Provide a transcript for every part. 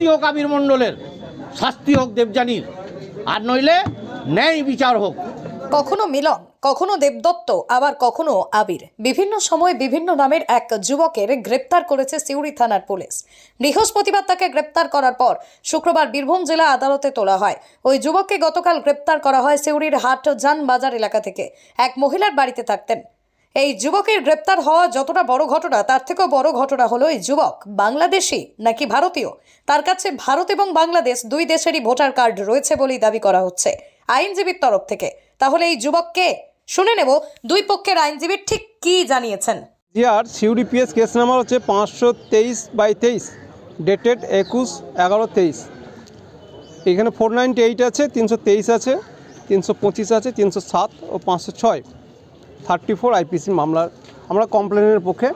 হোক আবির মণ্ডলের, শাস্তি হোক দেবযানীর। আর নইলে ন্যায় বিচার হোক। কখনো মিলন, কখনো দেবদত্ত, আবার কখনো আবির। বিভিন্ন সময় বিভিন্ন নামের এক যুবকের গ্রেপ্তার করেছে সিউড়ি থানার পুলিশ। বৃহস্পতিবার তাকে গ্রেপ্তার করার পর শুক্রবার বীরভূম জেলা আদালতে তোলা হয়। ওই যুবককে গতকাল গ্রেপ্তার করা হয় সিউড়ির হাট যান বাজার এলাকা থেকে। এক মহিলার বাড়িতে থাকতেন। এই যুবকের গ্রেপ্তার হওয়া যতটা বড় ঘটনা, তার থেকেও বড় ঘটনা হলো এই যুবক। বাংলাদেশি নাকি ভারতীয়? তার কাছে ভারত এবং বাংলাদেশ দুই দেশেরই ভোটার কার্ড রয়েছে বলেই দাবি করা হচ্ছে আইনজীবীর তরফ থেকে। তাহলে এই যুবককে শুনে নেব দুই পক্ষের আইনজীবী ঠিক কি জানিয়েছেন। GR Siuri PS case number হচ্ছে পাঁচশো তেইশ বাই তেইশ, ডেটেড একুশ এগারো তেইশ। এখানে ফোর নাইনটি এইট আছে, তিনশো তেইশ আছে, তিনশো পঁচিশ আছে, তিনশো সাত ও পাঁচশো ছয়। থার্টি ফোর আইপিসি মামলার আমরা কমপ্লেনের পক্ষে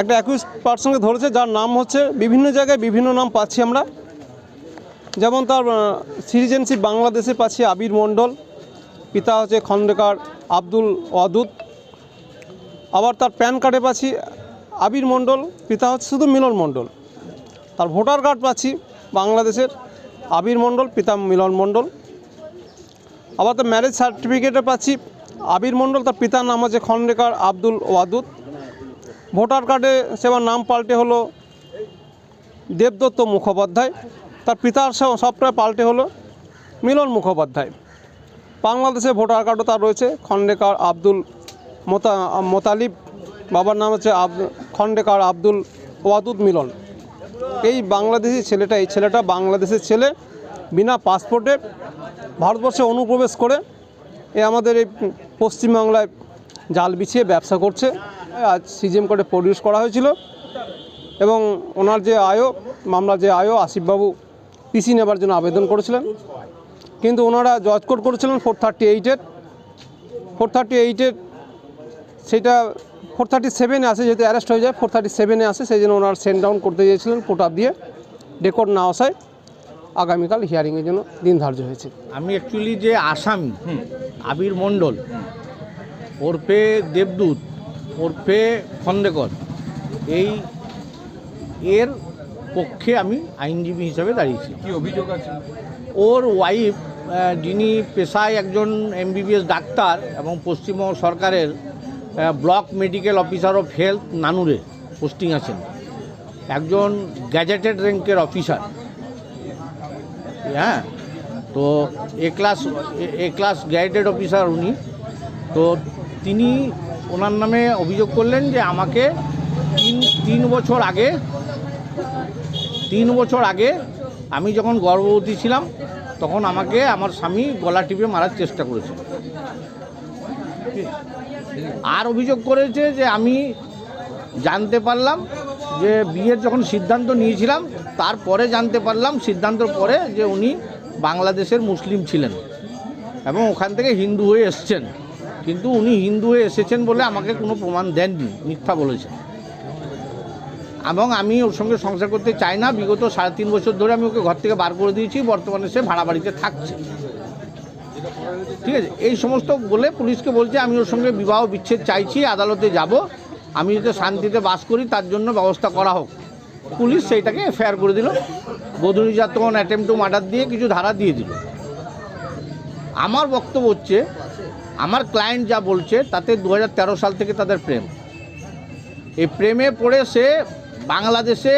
একটা একুশ পার্সনকে ধরেছে, যার নাম হচ্ছে বিভিন্ন জায়গায় বিভিন্ন নাম পাচ্ছি আমরা। যেমন তার সিটিজেনশিপ বাংলাদেশে পাচ্ছি আবির মণ্ডল, পিতা হচ্ছে খন্দকার আব্দুল ওয়াদুদ। আবার তার প্যান কার্ডে পাচ্ছি আবির মণ্ডল, পিতা হচ্ছে শুধু মিলন মণ্ডল। তার ভোটার কার্ড পাচ্ছি বাংলাদেশের আবির মণ্ডল, পিতা মিলন মণ্ডল। আবার তার ম্যারেজ সার্টিফিকেটে পাচ্ছি আবির মণ্ডল, তার পিতার নাম আছে খন্ডেকার আব্দুল ওয়াদুদ। ভোটার কার্ডে সেবার নাম পাল্টে হলো দেবদত্ত মুখোপাধ্যায়। তার পিতার সব- সবটা পাল্টে হলো মিলন মুখোপাধ্যায়। বাংলাদেশে ভোটার কার্ডও তার রয়েছে খন্ডেকার আব্দুল মোতা মোতালিব, বাবার নাম হচ্ছে আব খন্ডেকার আব্দুল ওয়াদুদ মিলন। এই বাংলাদেশি ছেলেটা, এই ছেলেটা বাংলাদেশের ছেলে, বিনা পাসপোর্টে ভারতবর্ষে অনুপ্রবেশ করে। এ আমাদের এই পশ্চিমবাংলায় জাল বিছিয়ে ব্যবসা করছে। আজ সিজিএম কোর্টে প্রডিউস করা হয়েছিল এবং ওনার যে আয়ও, মামলার যে আয়ও, আসিফবাবু পিসি নেবার জন্য আবেদন করেছিলেন। কিন্তু ওনারা জজ কোর্ট করেছিলেন ফোর থার্টি এইটের। ফোর থার্টি এইটের সেটা ফোর থার্টি সেভেনে আসে, যেহেতু অ্যারেস্ট হয়ে যায়, ফোর থার্টি সেভেনে আসে, সেই জন্য ওনারা সেন্ড ডাউন করতে চেয়েছিলেন কোর্ট দিয়ে। রেকর্ড না আসায় আগামীকাল হিয়ারিংয়ের জন্য দিন ধার্য হয়েছে। আমি অ্যাকচুয়ালি যে আসামি আবির মণ্ডল ওরফে দেবদূত ওরফে খন্দেকর এই এর পক্ষে আমি আইনজীবী হিসাবে দাঁড়িয়েছি কি অভিযোগ আছে? ওর ওয়াইফ যিনি পেশায় একজন এমবিবিএস ডাক্তার এবং পশ্চিমবঙ্গ সরকারের block medical officer of health নানুরে posting আছেন। একজন গ্যাজেটেড র্যাঙ্কের অফিসার হ্যাঁ? তো A class A- class gazetted officer উনি। তো তিনি ওনার নামে অভিযোগ করলেন যে আমাকে তিন তিন বছর আগে, তিন বছর আগে আমি যখন গর্ভবতী ছিলাম, তখন আমাকে আমার স্বামী গলা টিপে মারার চেষ্টা করেছে। আর অভিযোগ করেছে যে আমি জানতে পারলাম যে বিয়ের যখন সিদ্ধান্ত নিয়েছিলাম, তারপরে জানতে পারলাম সিদ্ধান্তর পরে যে উনি বাংলাদেশের মুসলিম ছিলেন এবং ওখান থেকে হিন্দু হয়ে এসছেন। কিন্তু উনি হিন্দু হয়ে এসেছেন বলে আমাকে কোনো প্রমাণ দেননি, মিথ্যা বলেছেন। এবং আমি ওর সঙ্গে সংসার করতে চাই না, বিগত সাড়ে তিন বছর ধরে আমি ওকে ঘর থেকে বার করে দিয়েছি, বর্তমানে সে ভাড়া বাড়িতে থাকছে। ঠিক আছে? এই সমস্ত বলে পুলিশকে বলছে, আমি ওর সঙ্গে বিবাহ বিচ্ছেদ চাইছি, আদালতে যাব। আমি যাতে শান্তিতে বাস করি, তার জন্য ব্যবস্থা করা হোক। পুলিশ সেইটাকে এফআইআর করে দিল। বধূ নির্যাতন অ্যাটেম্প টু মার্ডার দিয়ে কিছু ধারা দিয়ে দিল। আমার বক্তব্য হচ্ছে, আমার ক্লায়েন্ট যা বলছে, তাতে দু হাজার তেরো সাল থেকে তাদের প্রেম। এই প্রেমে পড়ে সে বাংলাদেশে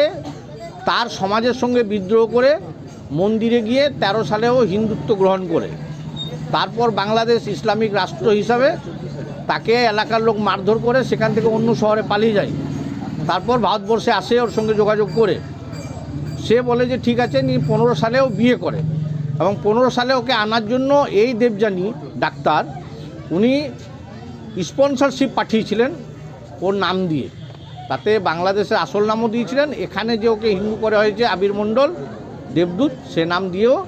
তার সমাজের সঙ্গে বিদ্রোহ করে মন্দিরে গিয়ে ১৩ সালেও হিন্দুত্ব গ্রহণ করে। তারপর বাংলাদেশ ইসলামিক রাষ্ট্র হিসাবে তাকে এলাকার লোক মারধর করে সেখান থেকে অন্য শহরে পালিয়ে যায়। তারপর ভারতবর্ষে আসে ওর সঙ্গে যোগাযোগ করে। সে বলে যে, ঠিক আছে নি পনেরো সালেও বিয়ে করে। এবং পনেরো সালে ওকে আনার জন্য এই দেবযানী ডাক্তার, উনি স্পন্সরশিপ পাঠিয়েছিলেন ওর নাম দিয়ে। তাতে বাংলাদেশের আসল নামও দিয়েছিলেন। এখানে যে ওকে হিন্দু করে হয়েছে আবির মণ্ডল দেবদূত, সে নাম দিয়েও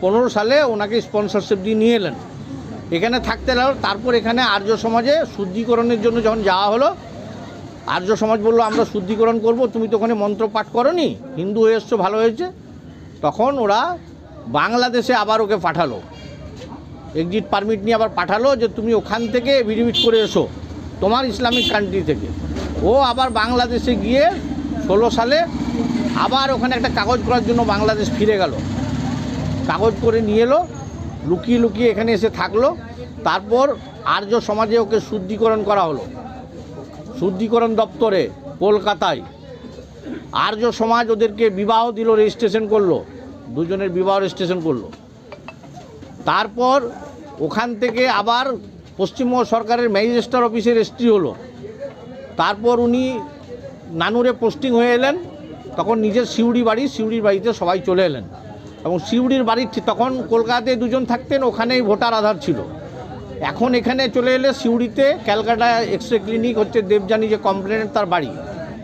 পনেরো সালে ওনাকে স্পন্সরশিপ দিয়ে নিয়ে এলেন। এখানে থাকতে লাগল তারপর এখানে আর্য সমাজে শুদ্ধিকরণের জন্য যখন যাওয়া হলো, আর্য সমাজ বলল, আমরা শুদ্ধিকরণ করব, তুমি তো ওখানে মন্ত্র পাঠ করনি, হিন্দু হয়ে এসছো, ভালো হয়েছে। তখন ওরা বাংলাদেশে আবার ওকে পাঠালো। এক্সিট পারমিট নিয়ে আবার পাঠালো যে, তুমি ওখান থেকে এভিডেভিট করে এসো, তোমার ইসলামিক কান্ট্রি থেকে। ও আবার বাংলাদেশে গিয়ে ষোলো সালে আবার ওখানে একটা কাগজ করার জন্য বাংলাদেশ ফিরে গেল। কাগজ করে নিয়ে এলো লুকিয়ে লুকিয়ে এখানে এসে থাকল। তারপর আর্য সমাজে ওকে শুদ্ধিকরণ করা হলো। শুদ্ধিকরণ দপ্তরে কলকাতায় আর্য সমাজ ওদেরকে বিবাহ দিল রেজিস্ট্রেশন করল। দুজনের বিবাহ রেজিস্ট্রেশন করল। তারপর ওখান থেকে আবার পশ্চিমবঙ্গ সরকারের ম্যাজিস্ট্রেট অফিসে রেজিস্ট্রি হলো। তারপর উনি নানুরে পোস্টিং হয়ে এলেন। তখন নিজের সিউড়ি বাড়ি, সিউড়ির বাড়িতে সবাই চলে এলেন। এবং সিউড়ির বাড়ির তখন কলকাতায় দুজন থাকতেন, ওখানেই ভোটার আধার ছিল। এখন এখানে চলে এলে সিউড়িতে ক্যালকাটা এক্স রে ক্লিনিক হচ্ছে দেবযানী যে কমপ্লেনের তার বাড়ি।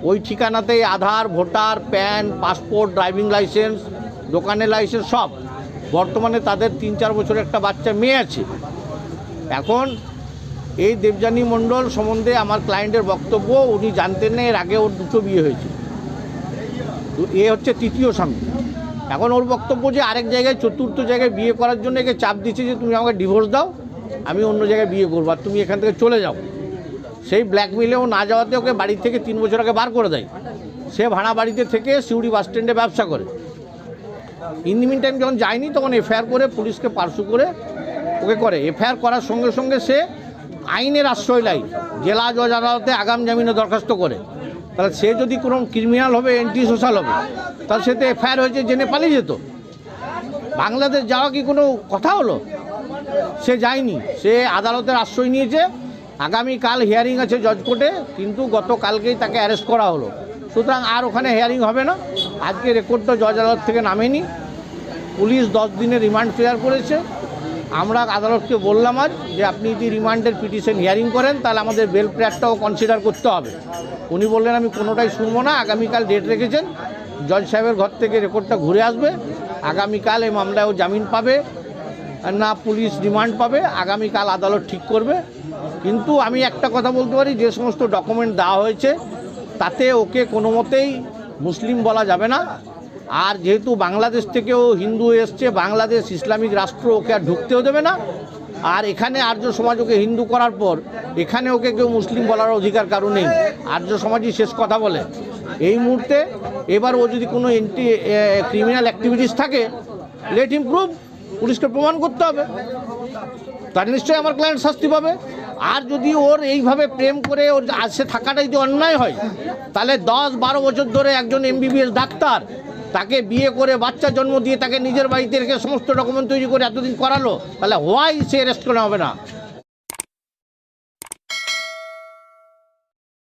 ওই ঠিকানাতেই Aadhaar, voter, PAN, passport, driving licence, দোকানের লাইসেন্স সব। বর্তমানে তাদের তিন চার বছরের একটা বাচ্চা মেয়ে আছে। এখন এই দেবযানী মণ্ডল সম্বন্ধে আমার ক্লায়েন্টের বক্তব্য, উনি জানতেন না, এর আগে ওর দুটো বিয়ে হয়েছে। এ হচ্ছে তৃতীয় স্বামী এখন ওর বক্তব্য যে আরেক জায়গায়, চতুর্থ জায়গায় বিয়ে করার জন্য একে চাপ দিচ্ছে যে তুমি আমাকে ডিভোর্স দাও, আমি অন্য জায়গায় বিয়ে করব আর তুমি এখান থেকে চলে যাও। সেই ব্ল্যাকমেলেও না যাওয়াতে ওকে বাড়ি থেকে তিন বছর আগে বার করে দেয়। সে ভাড়া বাড়িতে থেকে সিউড়ি বাস স্ট্যান্ডে ব্যবসা করে। ইন টাইম যখন যায়নি তখন এফআইআর করে পুলিশকে পার্সু করে ওকে করে। এফআইআর করার সঙ্গে সঙ্গে সে আইনের আশ্রয় লাই জেলা জজ আদালতে আগাম জামিনে দরখাস্ত করে। তাহলে সে যদি কোনো ক্রিমিনাল হবে অ্যান্টি সোশ্যাল হবে তাহলে সে তো এফআইআর হয়েছে জেনে পালিয়ে যেত। বাংলাদেশ যাওয়া কি কোনো কথা হলো? সে যায়নি। সে আদালতের আশ্রয় নিয়েছে। আগামীকাল হিয়ারিং আছে জজ কোর্টে কিন্তু গতকালকেই তাকে অ্যারেস্ট করা হলো। সুতরাং আর ওখানে হিয়ারিং হবে না। আজকে রেকর্ডটা জজ আদালত থেকে নামেনি। পুলিশ দশ দিনের রিমান্ড ফেয়ার করেছে। আমরা আদালতকে বললাম আজ যে আপনি যদি রিমান্ডের পিটিশন হিয়ারিং করেন, তাহলে আমাদের বেল প্রেয়ারটাও কনসিডার করতে হবে। উনি বললেন, আমি কোনোটাই শুনব না। আগামীকাল ডেট রেখেছেন। জজ সাহেবের ঘর থেকে রেকর্ডটা ঘুরে আসবে। আগামীকাল এই মামলায় ও জামিন পাবে। না, পুলিশ রিমান্ড পাবে। আগামীকাল আদালত ঠিক করবে। কিন্তু আমি একটা কথা বলতে পারি, যে সমস্ত ডকুমেন্ট দেওয়া হয়েছে, তাতে ওকে কোনো মতেই মুসলিম বলা যাবে না। আর যেহেতু বাংলাদেশ থেকেও হিন্দু এসছে, বাংলাদেশ ইসলামিক রাষ্ট্র ওকে আর ঢুকতেও দেবে না। আর এখানে আর্য সমাজ ওকে হিন্দু করার পর, এখানে ওকে কেউ মুসলিম বলার অধিকার কারণ নেই। আর্য সমাজই শেষ কথা বলে। এই মুহূর্তে এবার ও যদি কোনো এন্টি ক্রিমিনাল অ্যাক্টিভিটিস থাকে লেট ইমপ্রুভ পুলিশকে প্রমাণ করতে হবে। তার নিশ্চয়ই আমার ক্লায়েন্ট শাস্তি পাবে। আর যদি ওর এইভাবে প্রেম করে ওর আসে থাকাটা যদি অন্যায় হয়, তাহলে দশ বারো বছর ধরে একজন এমবিবিএস ডাক্তার তাকে বিয়ে করে বাচ্চা জন্ম দিয়ে তাকে নিজের বাড়িতে রেখে সমস্ত ডকুমেন্ট তৈরি করে এতদিন করালো, তাহলে হোয়াই সে অ্যারেস্ট করা হবে না?